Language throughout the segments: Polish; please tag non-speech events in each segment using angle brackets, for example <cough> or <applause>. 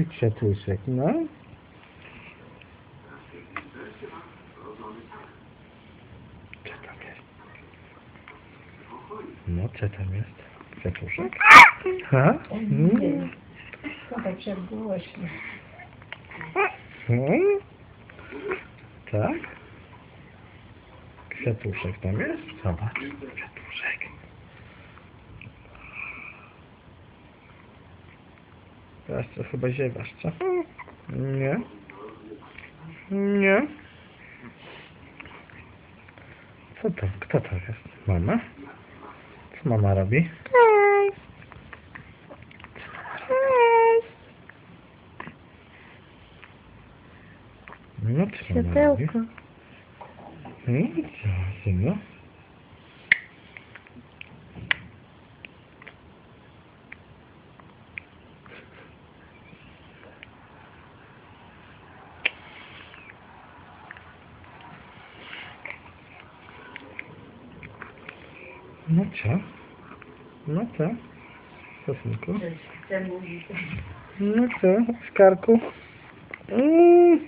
ty kwiatuszek, no. Co tam jest? No, co tam jest? Kwiatuszek? Ha? Mm. Zobacz, jak głośno. Hmm? Tak? Kwiatuszek tam jest? Zobacz, kwiatuszek. Teraz to chyba ziewasz, co? Nie. Nie. Co to? Kto to jest? Mama? Co mama robi? No co mama robi? Synu? No co? No co? Mówić. No co, Oskarku? Mm,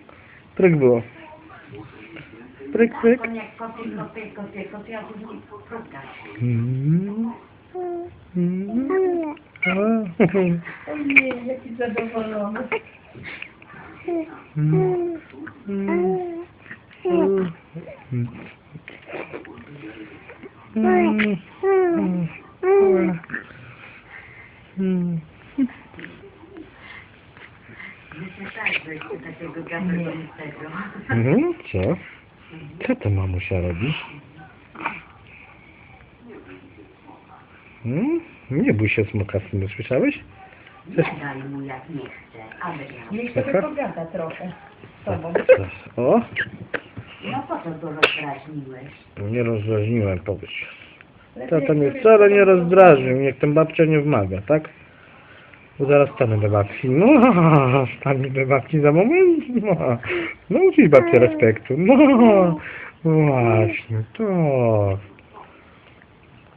pryk było. Pryk, pryk. Mm. Mm. Ojej, jaki zadowolony. Mm. Mm. Mm. Mm. Myślę tak, że jeszcze takiego gazetowego. Mhm, co? Co to mamusia robi? Hmm? Nie bój się smoka, synu, słyszałeś? Nie daj mu jak nie chce, Adrian. Niech sobie pogada trochę z tobą. O, No po co go rozdrażniłeś? nie rozdrażniłem, powiedz. Tata mnie wcale nie rozdrażnił, niech ten babcia nie wmaga, tak? Bo zaraz stanę do babci. No, <laughs> stanie do babci za moment. No, nauczyć babcię respektu. No, <laughs> właśnie, to.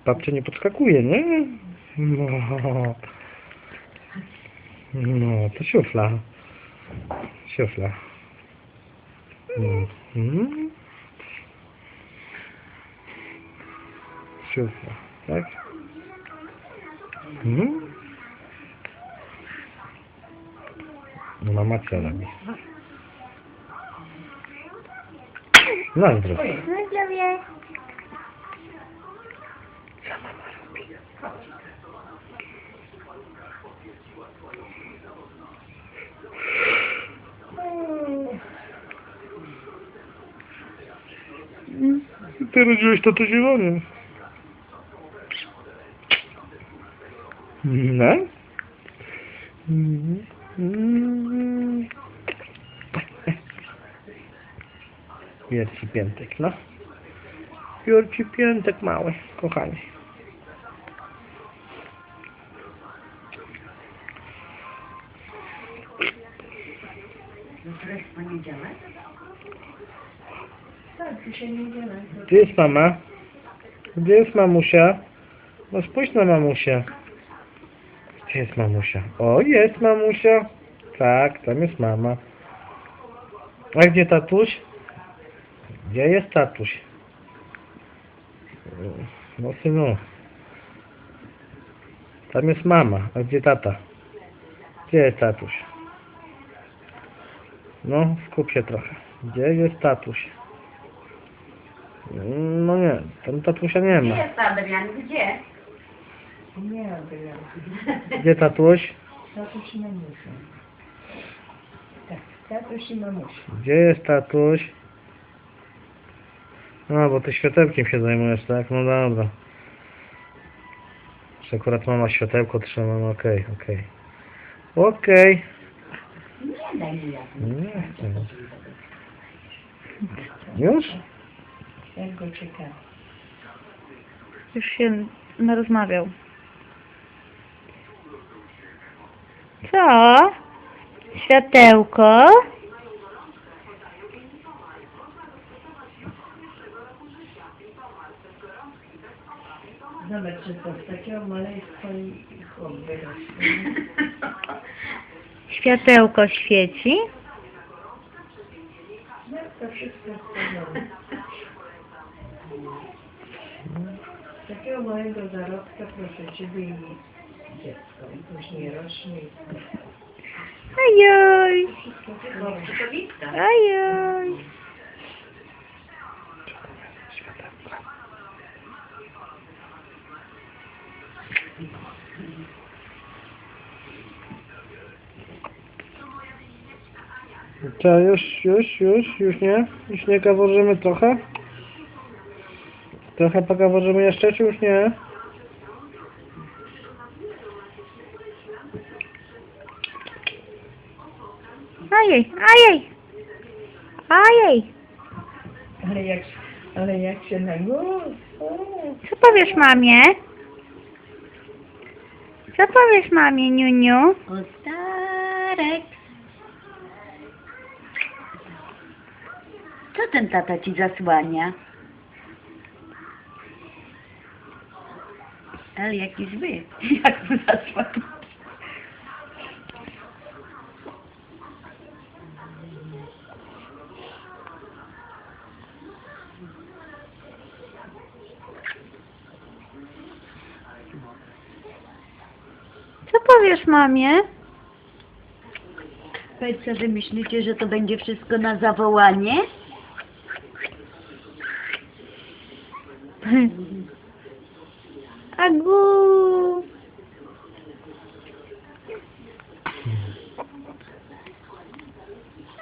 Babcia nie podskakuje, nie? No. No, to siufla. Siufla. Mhm. Siufla, tak? Mhm. Mama co robi? Na zdrowie. Na zdrowie. Co mama robi? Ty rodziłeś to to zielonie. No? Mhm. Mhm. Wierci piętek, no. Wierci piętek mały, kochani. Tak. Gdzie jest mama? Gdzie jest mamusia? No spójrz na mamusię. Gdzie jest mamusia? O, jest mamusia. Tak, tam jest mama. A gdzie tatuś? Gdzie jest tatuś? No synu. Tam jest mama. A gdzie tata? Gdzie jest tatuś? No, skup się trochę. Gdzie jest tatuś? No nie, tam tatusia nie Gdzie ma. jest Adrian? Gdzie? Nie, Adrian. Gdzie tatuś? Tatuś i mamusia. Tak, tatuś i mamusia. Gdzie jest tatuś? No, bo ty światełkiem się zajmujesz, tak? No dobra. Że akurat mama światełko trzyma, no okej, okej. Okej. Nie daj mu jak nie Nie. Już? Jak go ciekawi. Już się narozmawiał. Co? Światełko? Zobacz, że to z takiego maleństwa. Światełko świeci. No, to wszystko jest. <laughs> Takiego małego zarobka proszę Ciebie i dziecko. I później rośnie. i tylko przytowista. ojoj. Co, już, już, już, już nie? Już nie gaworzymy trochę? Trochę pogaworzymy jeszcze, czy już nie? Ojej, ojej. Ojej. Ale jak, ale jak się na głos. Co powiesz mamie? Co powiesz mamie, Niuniu? Ostarek. Co ten tata ci zasłania? Ale jaki zły. <laughs> Jak mu zasłania. Co powiesz mamie? Wy myślicie, że to będzie wszystko na zawołanie? <laughs> Agu.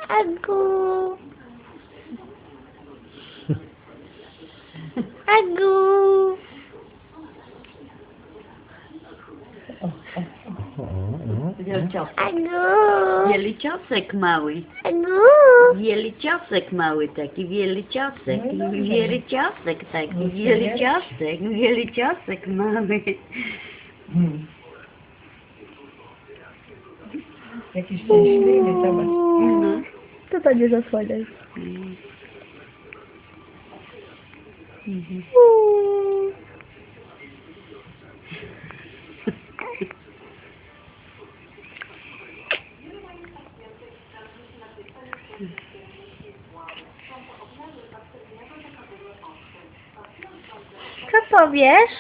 Agu. <laughs> Agu. O, o, Wielciosek. Agu. Wieliciosek mały. Wieliciosek mały taki, wieliciosek, wieliciosek taki, wieliciosek, wieliciosek mały. Hmm. Jakiś szczęśliwy, zobacz. No. To będzie zasłaniać. Mhm. Co powiesz?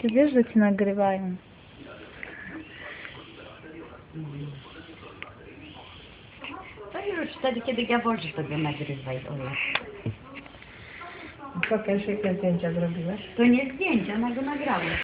Ty wiesz, że ci nagrywają. To już wtedy, kiedy gaworzysz, to go nagrywaj, Ola. Pokaż, jakie zdjęcia zrobiłaś. To nie zdjęcia, ona go nagrała.